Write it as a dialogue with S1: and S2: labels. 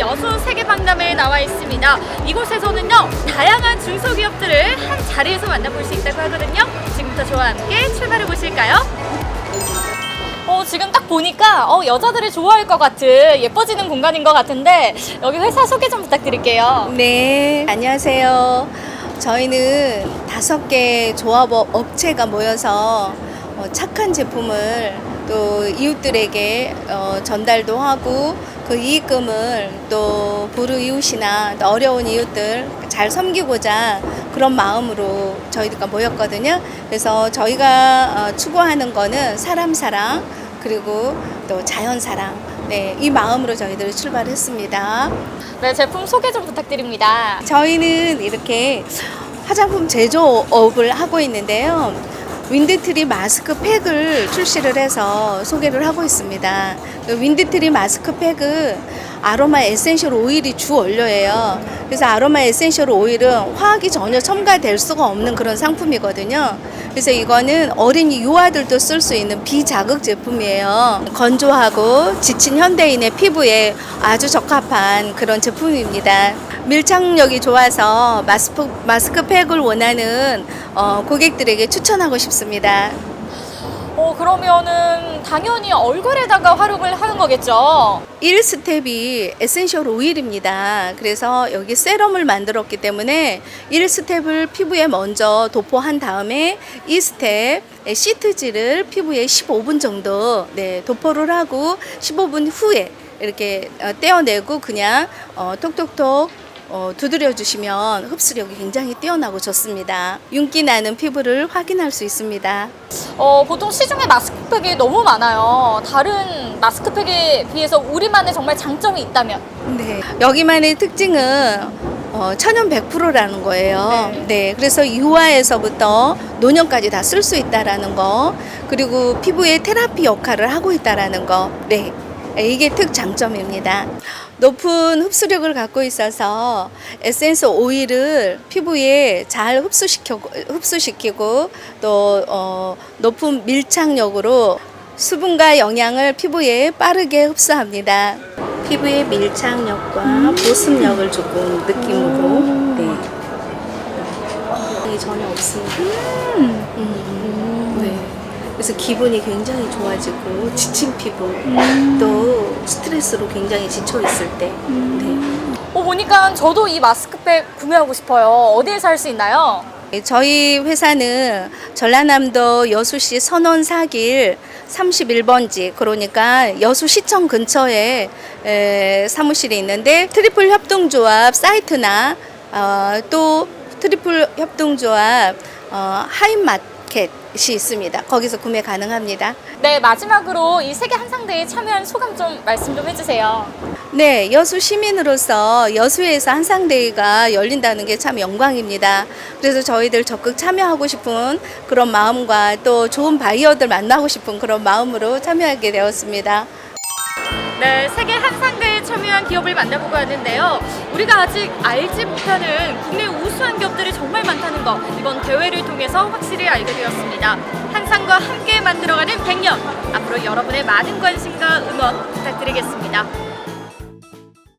S1: 여수 세계박람회에 나와 있습니다. 이곳에서는요, 다양한 중소기업들을 한 자리에서 만나볼 수 있다고 하거든요. 지금부터 저와 함께 출발해 보실까요? 어, 지금 딱 보니까 어, 여자들이 좋아할 것 같은 예뻐지는 공간인 것 같은데 여기 회사 소개 좀 부탁드릴게요.
S2: 네, 안녕하세요. 저희는 다섯 개 조합업 업체가 모여서 어, 착한 제품을 또 이웃들에게 어, 전달도 하고 그 이익금을 또 불우이웃이나 또 어려운 이웃들 잘 섬기고자 그런 마음으로 저희가 모였거든요. 그래서 저희가 어, 추구하는 거는 사람 사랑 그리고 또 자연 사랑 네, 이 마음으로 저희들이 출발했습니다.
S1: 네, 제품 소개 좀 부탁드립니다.
S2: 저희는 이렇게 화장품 제조업을 하고 있는데요. 윈드트리 마스크팩을 출시를 해서 소개를 하고 있습니다. 그 윈드트리 마스크팩은 아로마 에센셜 오일이 주 원료예요. 그래서 아로마 에센셜 오일은 화학이 전혀 첨가될 수가 없는 그런 상품이거든요. 그래서 이거는 어린이 유아들도 쓸 수 있는 비자극 제품이에요. 건조하고 지친 현대인의 피부에 아주 적합한 그런 제품입니다. 밀착력이 좋아서 마스크, 마스크팩을 원하는 어, 고객들에게 추천하고 싶습니다.
S1: 어, 그러면은 당연히 얼굴에다가 활용을 하는 거겠죠?
S2: 1스텝이 에센셜 오일입니다. 그래서 여기 세럼을 만들었기 때문에 1스텝을 피부에 먼저 도포한 다음에 2스텝 시트지를 피부에 15분 정도 네, 도포를 하고 15분 후에 이렇게 어, 떼어내고 그냥 어, 톡톡톡 어, 두드려 주시면 흡수력이 굉장히 뛰어나고 좋습니다. 윤기 나는 피부를 확인할 수 있습니다.
S1: 어, 보통 시중에 마스크팩이 너무 많아요. 다른 마스크팩에 비해서 우리만의 정말 장점이 있다면?
S2: 네. 여기만의 특징은 어, 천연 100%라는 거예요.
S1: 네.
S2: 네. 그래서 유아에서부터 노년까지 다 쓸 수 있다라는 거. 그리고 피부의 테라피 역할을 하고 있다라는 거. 네. 이게 특 장점입니다. 높은 흡수력을 갖고 있어서 에센스 오일을 피부에 잘 흡수시키고, 흡수시키고 또 어, 높은 밀착력으로 수분과 영양을 피부에 빠르게 흡수합니다. 피부의 밀착력과 보습력을 조금 느낌으로 네. 네, 전혀 없습니다. 음, 네. 그래서 기분이 굉장히 좋아지고 지친 피부 또 스트레스로 굉장히 지쳐 있을 때 네.
S1: 어, 보니까 저도 이 마스크팩 구매하고 싶어요. 어디에서 할 수 있나요?
S2: 네, 저희 회사는 전라남도 여수시 선원 사길 31번지 그러니까 여수시청 근처에 에, 사무실이 있는데 트리플 협동조합 사이트나 어, 또 트리플 협동조합 어, 하이마켓 이 있습니다. 거기서 구매 가능합니다.
S1: 네, 마지막으로 이 세계 한상대에 참여한 소감 좀 말씀 좀 해주세요.
S2: 네, 여수 시민으로서 여수에서 한상대회가 열린다는 게 참 영광입니다. 그래서 저희들 적극 참여하고 싶은 그런 마음과 또 좋은 바이어들 만나고 싶은 그런 마음으로 참여하게 되었습니다.
S1: 네, 세계 한상대에 참여한 기업을 만나보고 왔는데요. 우리가 아직 알지 못하는 국내 우수한 기업들이 정말 많다는 거 이번 대회를 통해서 확실히 알게 되었습니다. 한상과 함께 만들어가는 100년 앞으로 여러분의 많은 관심과 응원 부탁드리겠습니다.